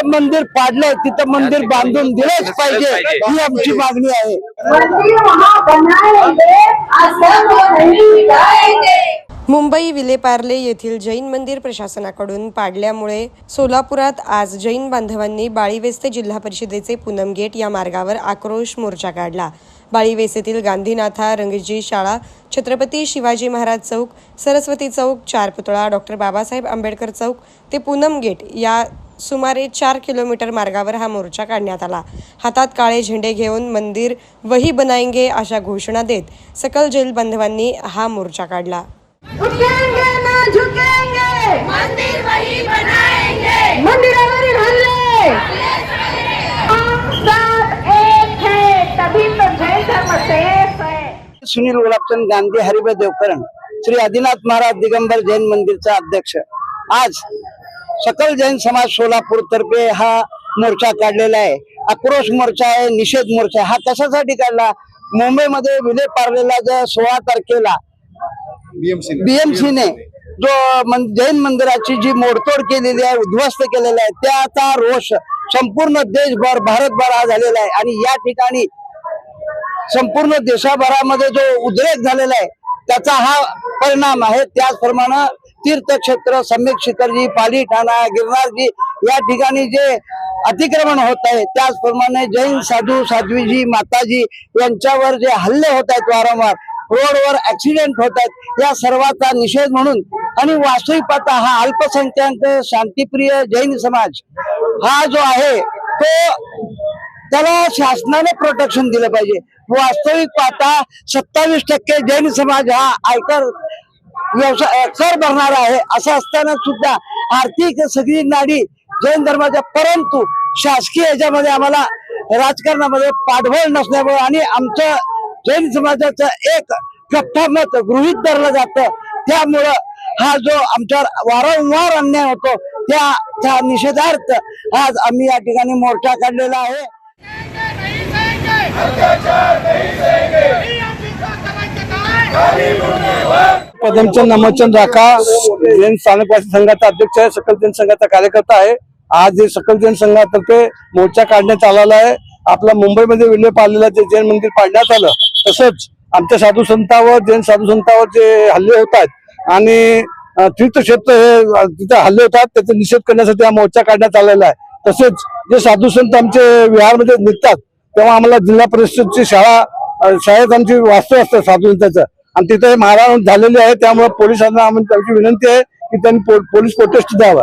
जिथं मंदिर पाडलंय तिथं मंदिर बांधून दिलंच पाहिजे. ही आमची मागणी आहे. मुंबई विलेपार्ले येथील जैन मंदिर प्रशासनाकडून पाडल्यामुळे सोलापुरात आज जैन बांधवांनी बाळीवेस्ते जिल्हा परिषदेचे पूनम गेट या मार्गावर आक्रोश मोर्चा काढला. बाळीवेस्तेतील गांधीनाथा रंगजी शाळा छत्रपती शिवाजी महाराज चौक सरस्वती चौक चार पुतळा डॉक्टर बाबासाहेब आंबेडकर चौक ते पूनम गेट या सुमारे चार किलोमीटर मार्गावर हा मोर्चा काढण्यात आला. हातात काळे झेंडे घेऊन मंदिर वही बनाएंगे अशा घोषणा देत सकल जैन बांधवांनी हा मोर्चा काढला. झुकेंगे ना झुकेंगे. मंदिर वही बनाएंगे. मंदिरावरील हल्ले. हम सब एक है तभी तो जैन धर्म सेफ है. सुनील गुलाबचंद गांधी हरिभाई देवकरण श्री आदिनाथ महाराज दिगंबर जैन मंदिरचा अध्यक्ष. आज सकल जैन समाज सोलापूर तर्फे हा मोर्चा काढलेला आहे. आक्रोश मोर्चा आहे निषेध मोर्चा. हा कशासाठी काढला? मुंबईमध्ये विले पार्लेला जो सोळा तारखेला बीएमसी ने. जो जैन मंदिराची जी मोडतोड केलेली आहे उद्ध्वस्त केलेला आहे त्याचा रोष संपूर्ण देशभर भारतभर हा झालेला आहे. आणि या ठिकाणी संपूर्ण देशाभरामध्ये जो उद्रेक झालेला आहे त्याचा हा परिणाम आहे. त्याचप्रमाणे तीर्थक्षेत्र सम्यक शिखरजी पाली ठाणा गिरनारजी या ठिकाणी जे अतिक्रमण होत आहे त्याचप्रमाणे जैन साधू साध्वीजी माताजी यांच्यावर जे हल्ले होत आहेत वारंवार रोडवर ऍक्सिडेंट होत आहेत या सर्वाचा निषेध म्हणून आणि वास्तविक पाता हा अल्पसंख्याक शांतीप्रिय जैन समाज हा जो आहे तो त्याला शासनाने प्रोटेक्शन दिलं पाहिजे. वास्तविक पाहता सत्तावीस टक्के जैन समाज हा आयकर व्यवसाय कर भरणारा आहे. असं असताना सुद्धा आर्थिक सगळी नाडी जैन धर्माच्या परंतु शासकीय याच्यामध्ये आम्हाला राजकारणामध्ये पाठबळ नसल्यामुळे आणि आमचं जैन समाजाचं एक कठ्ठा मत गृहित धरलं जातं. त्यामुळं हा जो आमच्यावर वारंवार अन्याय होतो त्या त्या निषेधार्थ आज आम्ही या ठिकाणी मोर्चा काढलेला आहे. पदमचंद नमचंद राखा. जैन स्थानकवासी संघाचा अध्यक्ष आहे सकल जैन संघाचा कार्यकर्ता आहे. आज हे सकल जैन संघातर्फे मोर्चा काढण्यात आलेला आहे. आपला मुंबईमध्ये विले पाडलेला जे जैन मंदिर पाडण्यात आलं तसंच आमच्या साधू संतांवर जैन साधू संतांवर जे हल्ले होत आहेत आणि तीर्थक्षेत्र हे तिथे हल्ले होतात त्याचा निषेध करण्यासाठी हा मोर्चा काढण्यात आलेला आहे. तसेच जे साधू संत आमचे विहारमध्ये निघतात तेव्हा आम्हाला जिल्हा परिषदची शाळा शाळेत आमची वास्तव असतात साधू संतांचं. आणि तिथे मारहाण झालेली आहे त्यामुळे पोलिसांना आम्ही त्यांची विनंती आहे की त्यांनी पो- पोलीस प्रोटेस्ट द्यावा.